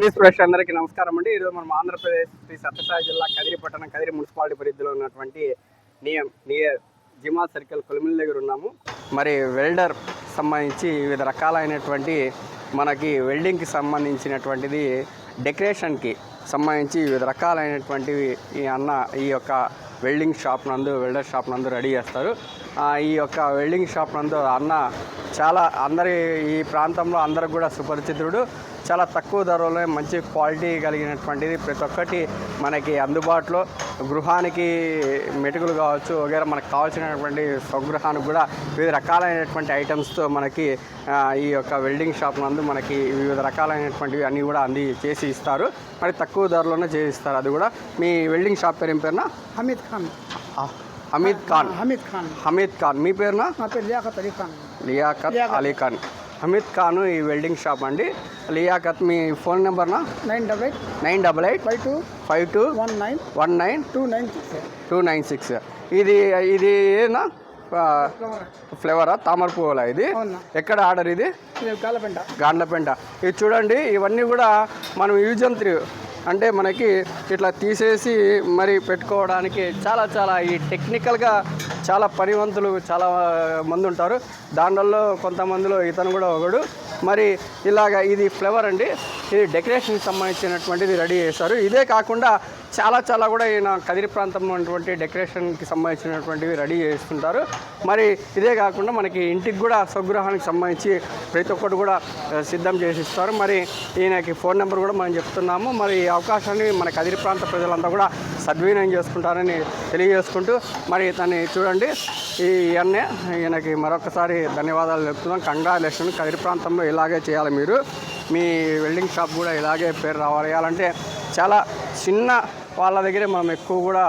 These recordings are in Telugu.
న్యూస్ ఫ్రెష్ అందరికీ నమస్కారం అండి. ఈరోజు మనం ఆంధ్రప్రదేశ్ శ్రీ సత్యసాయి జిల్లా కదిరి పట్టణం కదిరి మున్సిపాలిటీ పరిధిలో ఉన్నటువంటి నియం నియర్ జిమా సర్కిల్ కొలిమిల దగ్గర ఉన్నాము. మరి వెల్డర్ సంబంధించి వివిధ రకాలైనటువంటి మనకి వెల్డింగ్కి సంబంధించినటువంటిది డెకరేషన్కి సంబంధించి వివిధ రకాలైనటువంటివి ఈ అన్న ఈ యొక్క వెల్డింగ్ షాప్ నందు వెల్డర్ షాప్ నందు రెడీ చేస్తారు. ఈ యొక్క వెల్డింగ్ షాప్ నందు అన్న చాలా అందరి ఈ ప్రాంతంలో అందరికి కూడా సుపరిచితుడు. చాలా తక్కువ ధరలో మంచి క్వాలిటీ కలిగినటువంటిది. ప్రతి ఒక్కటి మనకి అందుబాటులో. గృహానికి మెటుకులు కావచ్చు వగేరా మనకు కావాల్సినటువంటి స్వగృహానికి కూడా వివిధ రకాలైనటువంటి ఐటమ్స్తో మనకి ఈ యొక్క వెల్డింగ్ షాప్ నందు మనకి వివిధ రకాలైనటువంటివి అన్నీ కూడా అంది చేసి ఇస్తారు. మరి తక్కువ ధరలోనే చేయిస్తారు అది కూడా మీ వెల్డింగ్ షాప్ పేరు ఏం పేరునా? హమీద్ ఖాన్. హమీద్ ఖాన్ హమీద్ ఖాన్ హమీద్ ఖాన్ మీ పేరునా? నా పేరు లియాఖత్ అలీ ఖాన్. లియాకత్. అలీ ఖాన్. హమీద్ ఖాన్ ఈ వెల్డింగ్ షాప్ అండి. లియాకత్ మీ phone నెంబర్నా nine double eight. Nine double eight. Five two. Five two. One nine. One nine. Two nine six. Two nine six. ఇది ఇది ఏనా? ఫ్లేవరా? తామర పువ్వులా ఇది? ఎక్కడ ఆర్డర్ ఇది? కాలపెంట గాండ్లపెంట ఇది చూడండి ఇవన్నీ కూడా మనం యూజ్ అండ్ త్రీ అంటే మనకి ఇట్లా తీసేసి మరి పెట్టుకోవడానికి చాలా చాలా ఈ టెక్నికల్గా చాలా పనివంతులు చాలా మంది ఉంటారు. దాంట్లో కొంతమందిలో ఇతను కూడా ఒకడు. మరి ఇలాగ ఇది ఫ్లేవర్ అండి. ఇది డెకరేషన్కి సంబంధించినటువంటిది రెడీ చేస్తారు ఇదే కాకుండా చాలా చాలా కూడా ఈయన కదిరి ప్రాంతం అటువంటి డెకరేషన్కి సంబంధించినటువంటివి రెడీ చేసుకుంటారు. మరి ఇదే కాకుండా మనకి ఇంటికి కూడా స్వగృహానికి సంబంధించి ప్రతి ఒక్కటి కూడా సిద్ధం చేసి ఇస్తారు మరి ఈయనకి ఫోన్ నెంబర్ కూడా మనం చెప్తున్నాము. మరి ఈ అవకాశాన్ని మన కదిరి ప్రాంత ప్రజలంతా కూడా సద్వినియోగం చేసుకుంటారని తెలియజేసుకుంటూ మరి తన్ని చూడండి. ఈ అన్నే ఈయనకి మరొకసారి ధన్యవాదాలు చెప్తున్నాం. కంగ్రాచులేషన్ కదిరి ప్రాంతంలో ఇలాగే చేయాలి మీరు. మీ వెల్డింగ్ షాప్ కూడా ఇలాగే పేరు రావాలంటే చాలా చిన్న వాళ్ళ దగ్గరే మనం ఎక్కువ కూడా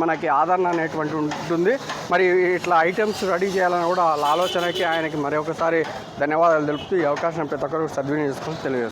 మనకి ఆదరణ అనేటువంటి ఉంటుంది. మరి ఇట్లా ఐటమ్స్ రెడీ చేయాలని కూడా వాళ్ళ ఆలోచనకి ఆయనకి మరొకసారి ధన్యవాదాలు తెలుపుతూ ఈ అవకాశం ప్రతి ఒక్కరు సద్వినియోగం చేసుకుని తెలియజేస్తాం